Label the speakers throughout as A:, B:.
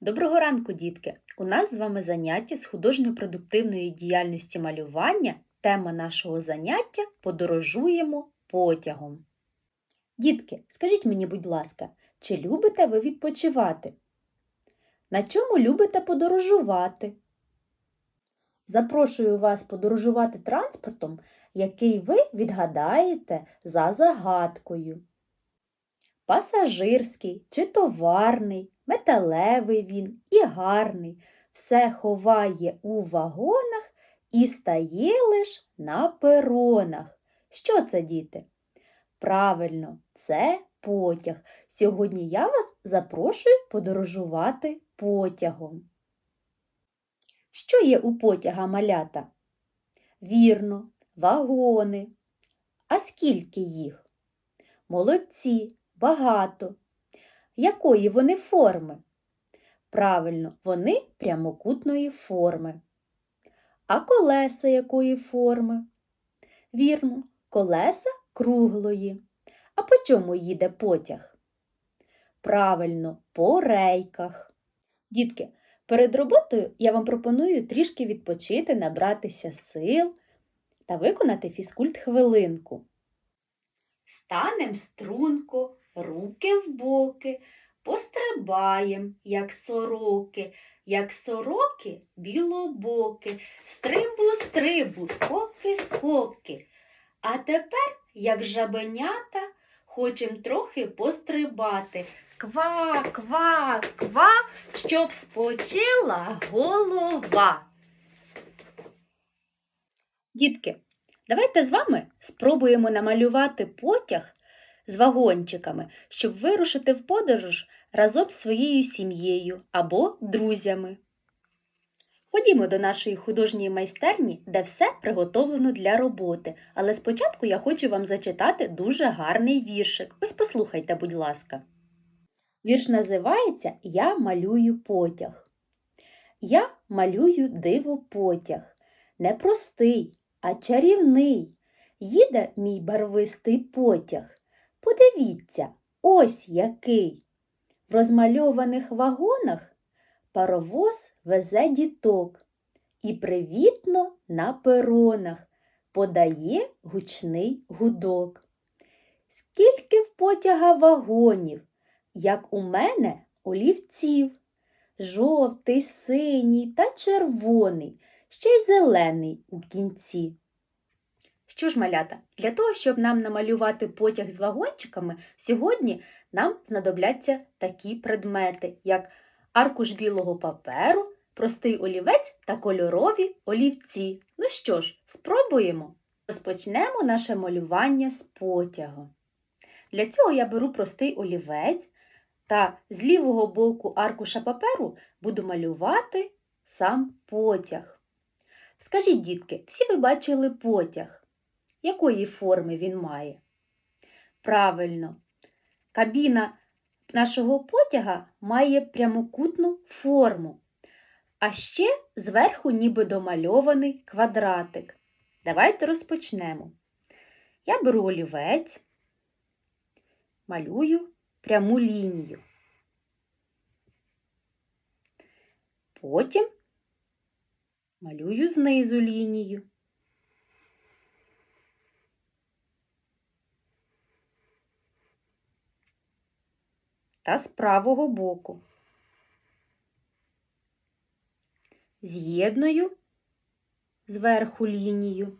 A: Доброго ранку, дітки! У нас з вами заняття з художньо-продуктивної діяльності малювання. Тема нашого заняття подорожуємо потягом. Дітки, скажіть мені, будь ласка, чи любите ви відпочивати? На чому любите подорожувати? Запрошую вас подорожувати транспортом, який ви відгадаєте за загадкою. Пасажирський чи товарний, металевий він і гарний, все ховає у вагонах і стає лиш на перонах. Що це, діти? Правильно, це потяг. Сьогодні я вас запрошую подорожувати потягом. Що є у потяга малята? Вірно, вагони. А скільки їх? Молодці, багато. Якої вони форми? Правильно, вони прямокутної форми. А колеса якої форми? Вірно, колеса круглої. А по чому їде потяг? Правильно, по рейках. Дітки, перед роботою я вам пропоную трішки відпочити, набратися сил та виконати фізкульт хвилинку. Станем струнко, руки в боки, пострибаєм, як сороки, як сороки білобоки, стрибу, стрибу, скоки, скоки. А тепер, як жабенята, хочем трохи пострибати. Ква, ква, ква, щоб спочила голова. Дітки, давайте з вами спробуємо намалювати потяг з вагончиками, щоб вирушити в подорож разом з своєю сім'єю або друзями. Ходімо до нашої художньої майстерні, де все приготовлено для роботи. Але спочатку я хочу вам зачитати дуже гарний віршик. Ось послухайте, будь ласка. Вірш називається Я малюю потяг. Я малюю диво потяг. Не простий, а чарівний. Їде мій барвистий потяг. Подивіться, ось який. В розмальованих вагонах паровоз везе діток і привітно на перонах подає гучний гудок. Скільки в потяга вагонів, як у мене олівців, жовтий, синій та червоний, ще й зелений у кінці. Що ж, малята, для того, щоб нам намалювати потяг з вагончиками, сьогодні нам знадобляться такі предмети, як аркуш білого паперу, простий олівець та кольорові олівці. Ну що ж, спробуємо. Розпочнемо наше малювання з потягу. Для цього я беру простий олівець та з лівого боку аркуша паперу буду малювати сам потяг. Скажіть, дітки, всі ви бачили потяг? Якої форми він має? Правильно, кабіна нашого потяга має прямокутну форму, а ще зверху ніби домальований квадратик. Давайте розпочнемо. Я беру олівець, малюю пряму лінію. Потім малюю знизу лінію. Та з правого боку. З'єдную зверху лінію.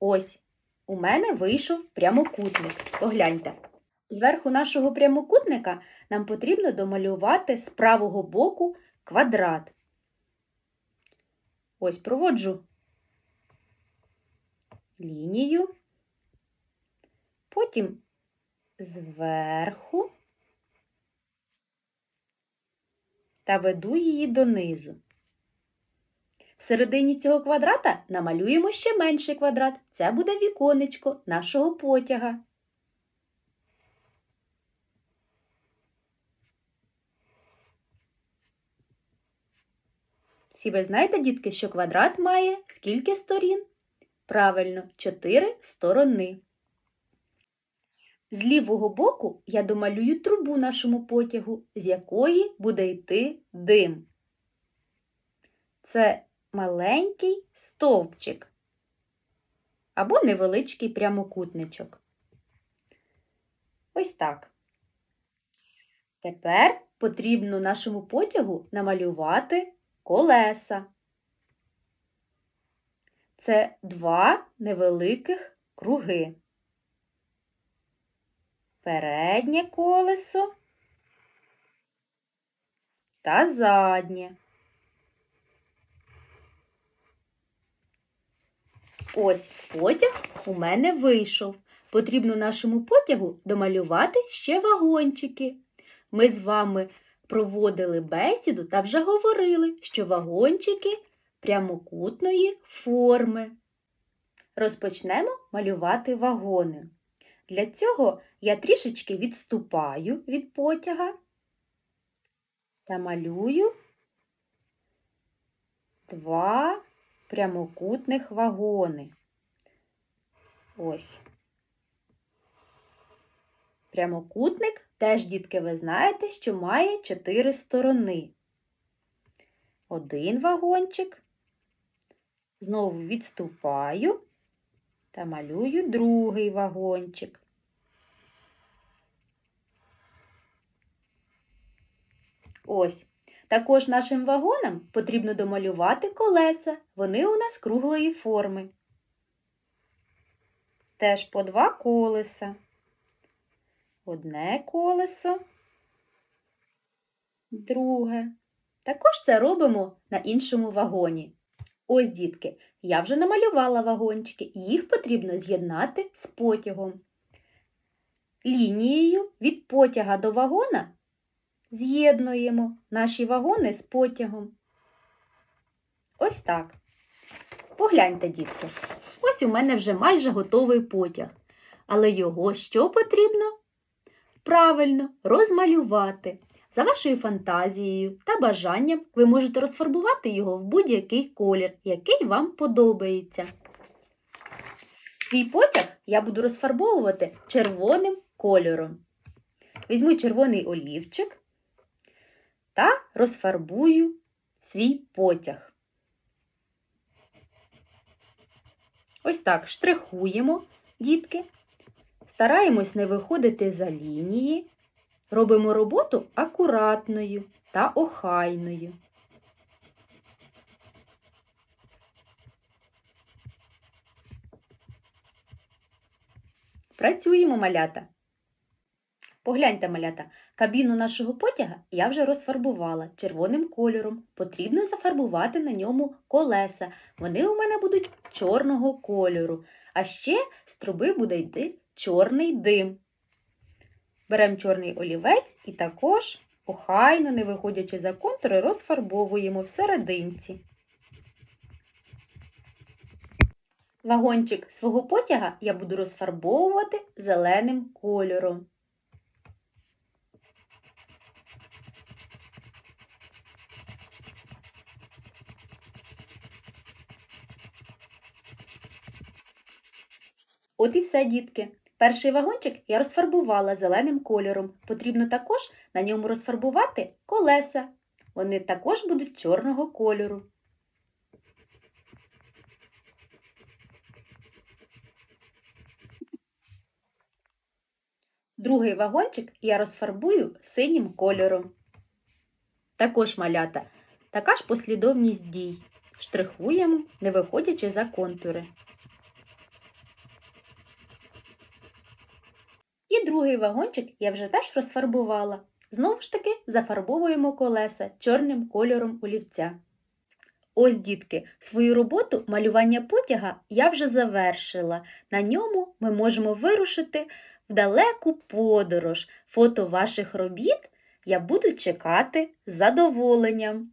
A: Ось, у мене вийшов прямокутник. Погляньте. Зверху нашого прямокутника нам потрібно домалювати з правого боку квадрат. Ось проводжу лінію, потім зверху та веду її донизу. В середині цього квадрата намалюємо ще менший квадрат. Це буде віконечко нашого потяга. Всі ви знаєте, дітки, що квадрат має скільки сторін? Правильно, чотири сторони. З лівого боку я домалюю трубу нашому потягу, з якої буде йти дим. Це маленький стовпчик або невеличкий прямокутничок. Ось так. Тепер потрібно нашому потягу намалювати колеса. Це два невеликих круги. Переднє колесо та заднє. Ось потяг у мене вийшов. Потрібно нашому потягу домалювати ще вагончики. Ми з вами проводили бесіду та вже говорили, що вагончики прямокутної форми. Розпочнемо малювати вагони. Для цього я трішечки відступаю від потяга та малюю два прямокутних вагони. Ось. Прямокутник теж, дітки, ви знаєте, що має чотири сторони. Один вагончик. Знову відступаю та малюю другий вагончик. Ось. Також нашим вагонам потрібно домалювати колеса. Вони у нас круглої форми. Теж по два колеса. Одне колесо, друге. Також це робимо на іншому вагоні. Ось, дітки, я вже намалювала вагончики, їх потрібно з'єднати з потягом. Лінією від потяга до вагона з'єднуємо наші вагони з потягом. Ось так. Погляньте, дітки, ось у мене вже майже готовий потяг. Але його що потрібно? Правильно, розмалювати. За вашою фантазією та бажанням ви можете розфарбувати його в будь-який колір, який вам подобається. Свій потяг я буду розфарбовувати червоним кольором. Візьму червоний олівчик та розфарбую свій потяг. Ось так штрихуємо, дітки. Стараємось не виходити за лінії. Робимо роботу акуратною та охайною. Працюємо малята. Погляньте, малята, кабіну нашого потяга я вже розфарбувала червоним кольором. Потрібно зафарбувати на ньому колеса. Вони у мене будуть чорного кольору. А ще з труби буде йти чорний дим. Беремо чорний олівець і також охайно, не виходячи за контури, розфарбовуємо всерединці. Вагончик свого потяга я буду розфарбовувати зеленим кольором. От і все, дітки. Перший вагончик я розфарбувала зеленим кольором. Потрібно також на ньому розфарбувати колеса. Вони також будуть чорного кольору. Другий вагончик я розфарбую синім кольором. Також малята. Така ж послідовність дій. Штрихуємо, не виходячи за контури. Другий вагончик я вже теж розфарбувала. Знову ж таки зафарбовуємо колеса чорним кольором олівця. Ось, дітки, свою роботу малювання потяга я вже завершила. На ньому ми можемо вирушити в далеку подорож. Фото ваших робіт я буду чекати з задоволенням.